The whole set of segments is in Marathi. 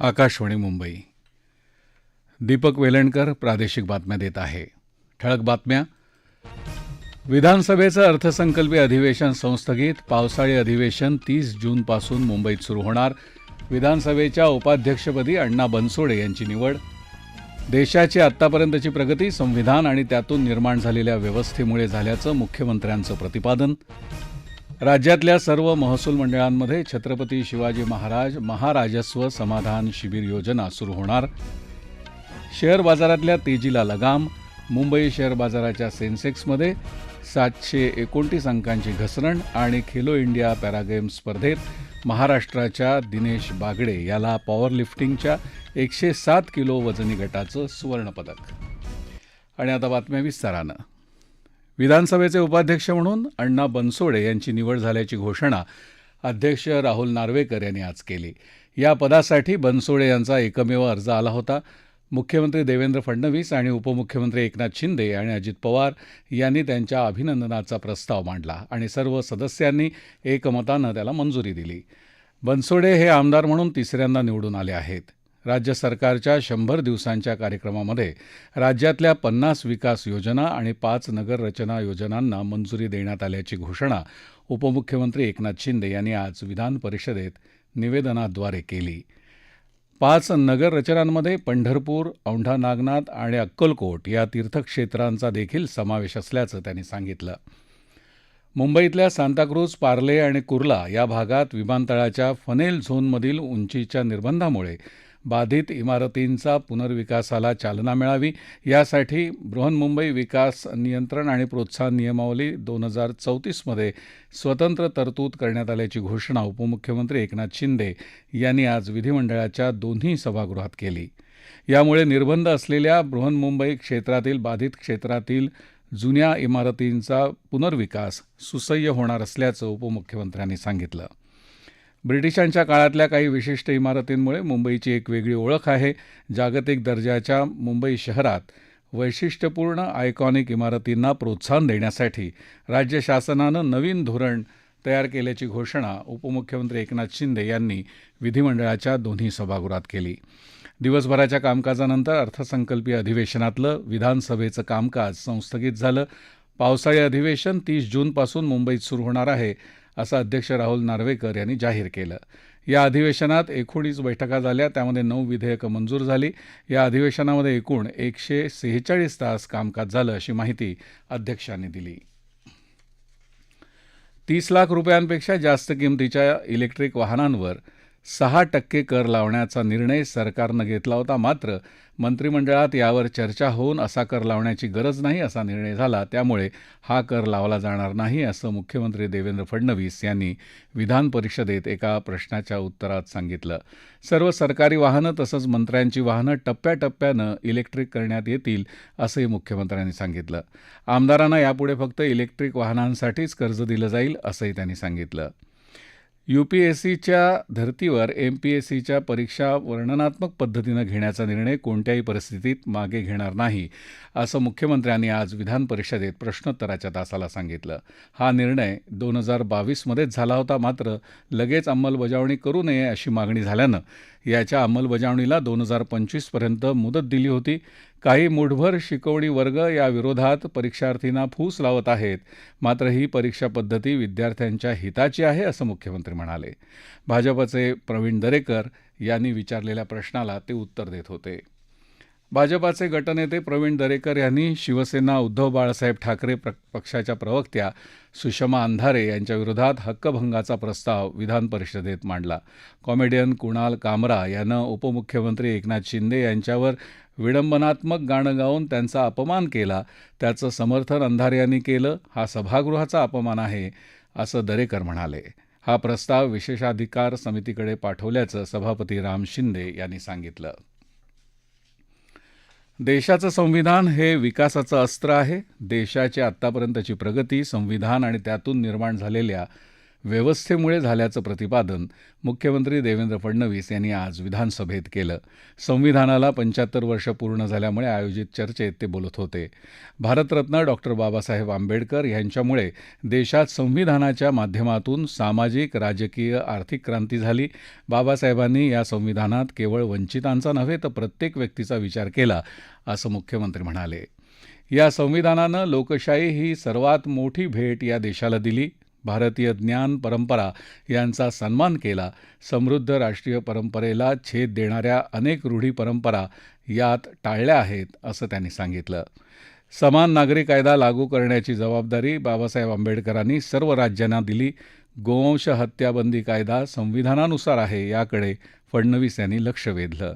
आकाशवाणी मुंबई. दीपक वेलणकर प्रादेशिक बातम्या देत आहे. ठळक बातम्या. विधानसभेचं अर्थसंकल्पीय अधिवेशन संस्थगित. पावसाळी अधिवेशन तीस जूनपासून मुंबईत सुरू होणार. विधानसभेच्या उपाध्यक्षपदी अण्णा बनसोडे यांची निवड. देशाची आत्तापर्यंतची प्रगती संविधान आणि त्यातून निर्माण झालेल्या व्यवस्थेमुळे झाल्याचं मुख्यमंत्र्यांचं प्रतिपादन. राज्यातल्या सर्व महसूल मंडळांमध्ये छत्रपती शिवाजी महाराज महाराजस्व समाधान शिबिर योजना सुरू होणार. शेअर बाजारातल्या तेजीला लगाम मुंबई शेअर बाजाराच्या सेन्सेक्समध्ये सातशे एकोणतीस अंकांची घसरण आणि खेलो इंडिया पॅरागेम स्पर्धेत महाराष्ट्राच्या दिनेश बागडे याला पॉवरलिफ्टिंगच्या एकशे सात किलो वजनी गटाचं सुवर्णपदक. आणि आता बातम्या विस्तारानं. विधानसभेचे उपाध्यक्ष म्हणून अण्णा बनसोडे यांची निवड झाल्याची घोषणा अध्यक्ष राहुल नार्वेकर यांनी आज केली. या पदासाठी बनसोडे यांचा एकमेव अर्ज आला होता. मुख्यमंत्री देवेंद्र फडणवीस आणि उपमुख्यमंत्री एकनाथ शिंदे आणि अजित पवार यांनी त्यांच्या अभिनंदनाचा प्रस्ताव मांडला आणि सर्व सदस्यांनी एकमतानं त्याला मंजुरी दिली. बनसोडे हे आमदार म्हणून तिसऱ्यांदा निवडून आले आहेत. राज्य सरकारच्या शंभर दिवसांच्या कार्यक्रमामध्ये राज्यातल्या पन्नास विकास योजना आणि पाच नगर रचना योजनांना मंजुरी देण्यात आल्याची घोषणा उपमुख्यमंत्री एकनाथ शिंदे यांनी आज विधान परिषदेत निवेदनाद्वारे केली. पाच नगर रचनांमध्ये पंढरपूर औंढा नागनाथ आणि अक्कलकोट या तीर्थक्षेत्रांचा देखील समावेश असल्याचं त्यांनी सांगितलं. मुंबईतल्या सांताक्रूज पार्ले आणि कुर्ला या भागात विमानतळाच्या फनेल झोनमधील उंचीच्या निर्बंधामुळे बाधित इमारतींचा पुनर्विकासाला चालना मिळावी यासाठी बृहन्मुंबई विकास नियंत्रण आणि प्रोत्साहन नियमावली दोन हजार चौतीसमध्ये स्वतंत्र तरतूद करण्यात आल्याची घोषणा उपमुख्यमंत्री एकनाथ शिंदे यांनी आज विधिमंडळाच्या दोन्ही सभागृहात केली. यामुळे निर्बंध असलेल्या बृहन्मुंबई क्षेत्रातील बाधित क्षेत्रातील जुन्या इमारतींचा पुनर्विकास सुसह्य होणार असल्याचं उपमुख्यमंत्र्यांनी सांगितलं. ब्रिटिशांच्या काळातल्या काही विशिष्ट इमारतींमुळे मुंबईची एक वेगळी ओळख आहे. जागतिक दर्जाच्या मुंबई शहरात वैशिष्ट्यपूर्ण आयकॉनिक इमारतींना प्रोत्साहन देण्यासाठी राज्य शासनानं नवीन धोरण तयार केल्याची घोषणा उपमुख्यमंत्री एकनाथ शिंदे यांनी विधिमंडळाच्या दोन्ही सभागृहात केली. दिवसभराच्या कामकाजानंतर अर्थसंकल्पीय अधिवेशनातलं विधानसभेचं कामकाज संस्थगित झालं. पावसाळी अधिवेशन तीस जूनपासून मुंबईत सुरू होणार आहे. असं अध्यक्ष राहुल नार्वेकर यांनी जाहीर केलं. या अधिवेशनात एकोणीस बैठका झाल्या. त्यामध्ये नऊ विधेयकं मंजूर झाली. या अधिवेशनामध्ये एकूण एकशे सेहेचाळीस तास कामकाज झालं अशी माहिती अध्यक्षांनी दिली. तीस लाख रुपयांपेक्षा जास्त किमतीच्या इलेक्ट्रिक वाहनांवर सहा टक्के कर लावण्याचा निर्णय सरकारनं घेतला होता. मात्र मंत्रिमंडळात यावर चर्चा होऊन असा कर लावण्याची गरज नाही असा निर्णय झाला. त्यामुळे हा कर लावला जाणार नाही असं मुख्यमंत्री देवेंद्र फडणवीस यांनी विधान परिषदेत एका प्रश्नाच्या उत्तरात सांगितलं. सर्व सरकारी वाहनं तसंच मंत्र्यांची वाहनं टप्प्याटप्प्यानं इलेक्ट्रिक करण्यात येतील असंही मुख्यमंत्र्यांनी सांगितलं. आमदारांना यापुढे फक्त इलेक्ट्रिक वाहनांसाठीच कर्ज दिलं जाईल असंही त्यांनी सांगितलं. यूपीएससीच्या धर्तीवर एमपीएससीच्या परीक्षा वर्णनात्मक पद्धतीनं घेण्याचा निर्णय कोणत्याही परिस्थितीत मागे घेणार नाही असं मुख्यमंत्र्यांनी आज विधान परिषदेत प्रश्नोत्तराच्या तासाला सांगितलं. हा निर्णय दोन हजार बावीसमध्येच झाला होता मात्र लगेच अंमलबजावणी करू नये अशी मागणी झाल्यानं याच्या अंमलबजावणीला दोन हजार पंचवीसपर्यंत मुदत दिली होती. काही मुठभर शिकवणी वर्ग या विरोधात परीक्षार्थींना फूस लावत आहेत. मात्र ही परीक्षा पद्धती विद्यार्थ्यांच्या हिताची आहे असं मुख्यमंत्री म्हणाले. भाजपचे प्रवीण दरेकर यांनी विचारलेल्या प्रश्नाला ते उत्तर देत होते. भाजपाचे गटनेते प्रवीण दरेकर यांनी शिवसेना उद्धव बाळासाहेब ठाकरे पक्षाच्या प्रवक्त्या सुषमा अंधारे यांच्याविरोधात हक्कभंगाचा प्रस्ताव विधान परिषदेत मांडला. कॉमेडियन कुणाल कामरा यानं उपमुख्यमंत्री एकनाथ शिंदे यांच्यावर विडंबनात्मक गाणं गाऊन त्यांचा अपमान केला. त्याचं समर्थन अंधारे यांनी केलं. हा सभागृहाचा अपमान आहे असं दरेकर म्हणाले. हा प्रस्ताव विशेषाधिकार समितीकडे पाठवल्याचं सभापती राम शिंदे यांनी सांगितलं. देशाचं संविधान हे विकासाचं अस्त्र आहे. देशाची आत्तापर्यंतची प्रगती संविधान आणि त्यातून निर्माण झालेल्या व्यवस्थेमुळे झाल्याचं प्रतिपादन मुख्यमंत्री देवेंद्र फडणवीस यांनी आज विधानसभेत केलं. संविधानाला पंच्याहत्तर वर्ष पूर्ण झाल्यामुळे आयोजित चर्चेत ते बोलत होते. भारतरत्न डॉक्टर बाबासाहेब आंबेडकर यांच्यामुळे देशात संविधानाच्या माध्यमातून सामाजिक राजकीय आर्थिक क्रांती झाली. बाबासाहेबांनी या संविधानात केवळ वंचितांचा नव्हे तर प्रत्येक व्यक्तीचा विचार केला असं मुख्यमंत्री म्हणाले. या संविधानानं लोकशाही ही सर्वात मोठी भेट या देशाला दिली. भारतीय ज्ञान परंपरा यांचा सन्मान केला. समृद्ध राष्ट्रीय परंपरेला छेद देणाऱ्या अनेक रूढी परंपरा यात टाळल्या आहेत असं त्यांनी सांगितलं. समान नागरी कायदा लागू करण्याची जबाबदारी बाबासाहेब आंबेडकरांनी सर्व राज्यांना दिली. गोवंश हत्याबंदी कायदा संविधानानुसार आहे याकडे फडणवीस यांनी लक्ष वेधलं.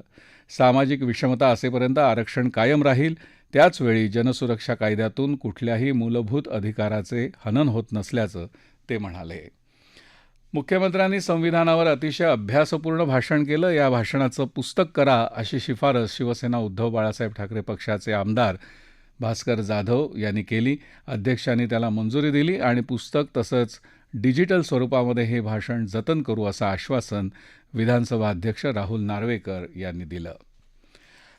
सामाजिक विषमता असेपर्यंत आरक्षण कायम राहील त्याचवेळी जनसुरक्षा कायद्यातून कुठल्याही मूलभूत अधिकाराचे हनन होत नसल्याचं ते म्हणाले. मुख्यमंत्र्यांनी संविधानावर अतिशय अभ्यासपूर्ण भाषण केलं. या भाषणाचं पुस्तक करा अशी शिफारस शिवसेना उद्धव बाळासाहेब ठाकरे पक्षाचे आमदार भास्कर जाधव यांनी केली. अध्यक्षांनी त्याला मंजुरी दिली आणि पुस्तक तसंच डिजिटल स्वरूपामध्ये हे भाषण जतन करू असं आश्वासन विधानसभा अध्यक्ष राहुल नार्वेकर यांनी दिलं.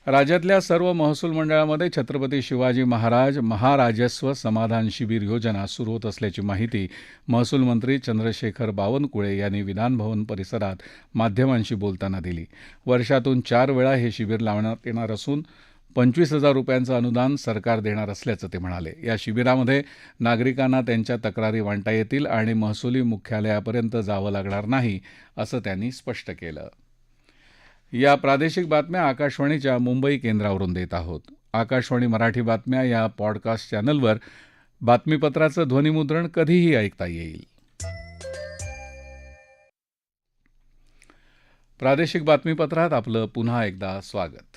राज्यातल्या सर्व महसूल मंडळामध्ये छत्रपती शिवाजी महाराज महाराजस्व समाधान शिबिर योजना सुरू होत असल्याची माहिती महसूल मंत्री चंद्रशेखर बावनकुळे यांनी विधानभवन परिसरात माध्यमांशी बोलताना दिली. वर्षातून चार वेळा हे शिबिर लावण्यात येणार असून पंचवीस हजार रुपयांचं अनुदान सरकार देणार असल्याचं ते म्हणाले. या शिबिरामध्ये नागरिकांना त्यांच्या तक्रारी मांडता येतील आणि महसुली मुख्यालयापर्यंत जावं लागणार नाही असं त्यांनी स्पष्ट केलं. या प्रादेशिक बातम्या आकाशवाणीच्या मुंबई केंद्रावरून देत आहोत. आकाशवाणी मराठी बातम्या या पॉडकास्ट चॅनलवर बातमीपत्राचं ध्वनिमुद्रण कधीही ऐकता येईल. प्रादेशिक बातमीपत्रात आपलं पुन्हा एकदा स्वागत.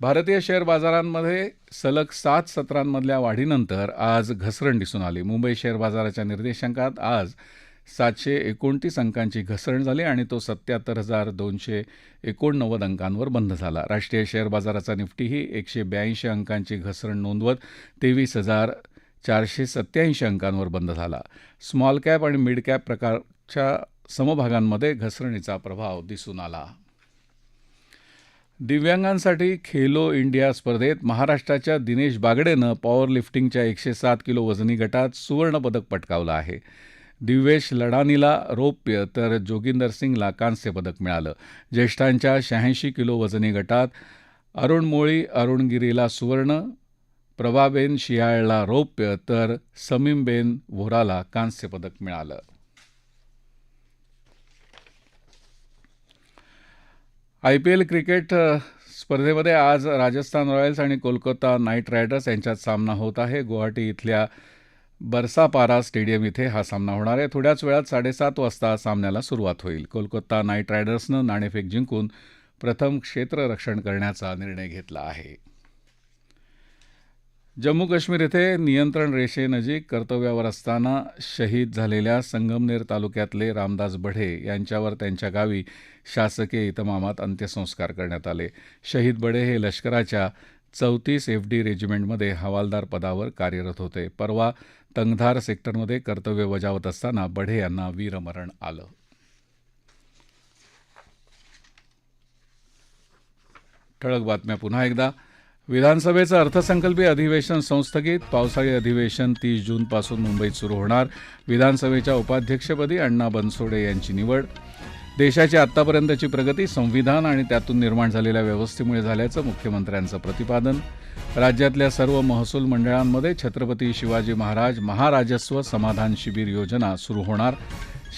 भारतीय शेअर बाजारांमध्ये सलग सात सत्रांमधल्या वाढीनंतर आज घसरण दिसून आली. मुंबई शेअर बाजाराच्या निर्देशांकात आज सातशे एकोणतीस अंकांची घसरण झाली आणि तो सत्याहत्तर हजार दोनशे एकोणनव्वद अंकांवर बंद झाला. राष्ट्रीय शेअर बाजाराचा निफ्टीही एकशे ब्याऐंशी अंकांची घसरण नोंदवत तेवीस हजार चारशे सत्याऐंशी अंकांवर बंद झाला. स्मॉल कॅप आणि मिड कॅप प्रकारच्या समभागांमध्ये घसरणीचा प्रभाव दिसून आला. दिव्यांगांसाठी खेलो इंडिया स्पर्धेत महाराष्ट्राच्या दिनेश बागडेनं पॉवर लिफ्टिंगच्या एकशे सात किलो वजनी गटात सुवर्णपदक पटकावलं आहे. दिव्येश लडानीला रौप्य तर जोगिंदर सिंगला कांस्य पदक मिळालं. ज्येष्ठांच्या शहाऐंशी किलो वजनी गटात अरुण मोळी अरुणगिरीला सुवर्ण प्रभाबेन शियाळला रौप्य तर समीमबेन व्होराला कांस्य पदक मिळालं. आय पी एल क्रिकेट स्पर्धेमध्ये आज राजस्थान रॉयल्स आणि कोलकाता नाईट रायडर्स यांच्यात सामना होत आहे. गुवाहाटी इथल्या बरसापारा स्टेडियम इथे हा सामना होणार आहे. थोड्याच वेळात साडेसात वाजता सामन्याला सुरुवात होईल. कोलकाता नाईट रायडर्सनं नाणेफेक जिंकून प्रथम क्षेत्ररक्षण करण्याचा निर्णय घेतला आहे. जम्मू काश्मीर इथे नियंत्रण रेषेनजीक कर्तव्यावर असताना शहीद झालेल्या संगमनेर तालुक्यातले रामदास बढे यांच्यावर त्यांच्या गावी शासकीय इतमामात अंत्यसंस्कार करण्यात आले. शहीद बडे हे लष्कराच्या चौतीस एफ डी रेजिमेंटमध्ये हवालदार पदावर कार्यरत होते. परवा तंगधार सेक्टरमध्ये कर्तव्य बजावत असताना बढे यांना वीरमरण आलं. ठळक बातम्या पुन्हा एकदा. विधानसभेचं अर्थसंकल्पीय अधिवेशन संस्थगित. पावसाळी अधिवेशन तीस जूनपासून मुंबईत सुरू होणार. विधानसभेच्या उपाध्यक्षपदी अण्णा बनसोडे यांची निवड. देशाची आत्तापर्यंतची प्रगती संविधान आणि त्यातून निर्माण झालेल्या व्यवस्थेमुळे झाल्याचं मुख्यमंत्र्यांचं प्रतिपादन. राज्यातल्या सर्व महसूल मंडळांमध्ये छत्रपती शिवाजी महाराज महाराजस्व समाधान शिबिर योजना सुरू होणार.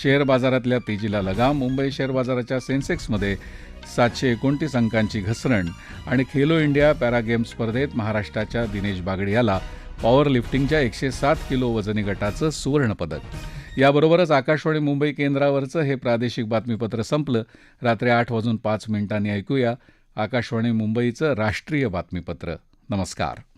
शेअर बाजारातल्या तेजीला लगाम मुंबई शेअर बाजाराच्या सेन्सेक्समध्ये सातशे एकोणतीस अंकांची घसरण आणि खेलो इंडिया पॅरागेम स्पर्धेत महाराष्ट्राच्या दिनेश बागडे याला पॉवर लिफ्टिंगच्या एकशे सात किलो वजनी गटाचं सुवर्णपदक. याबरोबरच आकाशवाणी मुंबई केंद्रावरचं हे प्रादेशिक बातमीपत्र संपलं. रात्री आठ वाजून पाच मिनिटांनी ऐकूया आकाशवाणी मुंबईचं राष्ट्रीय बातमीपत्र. नमस्कार.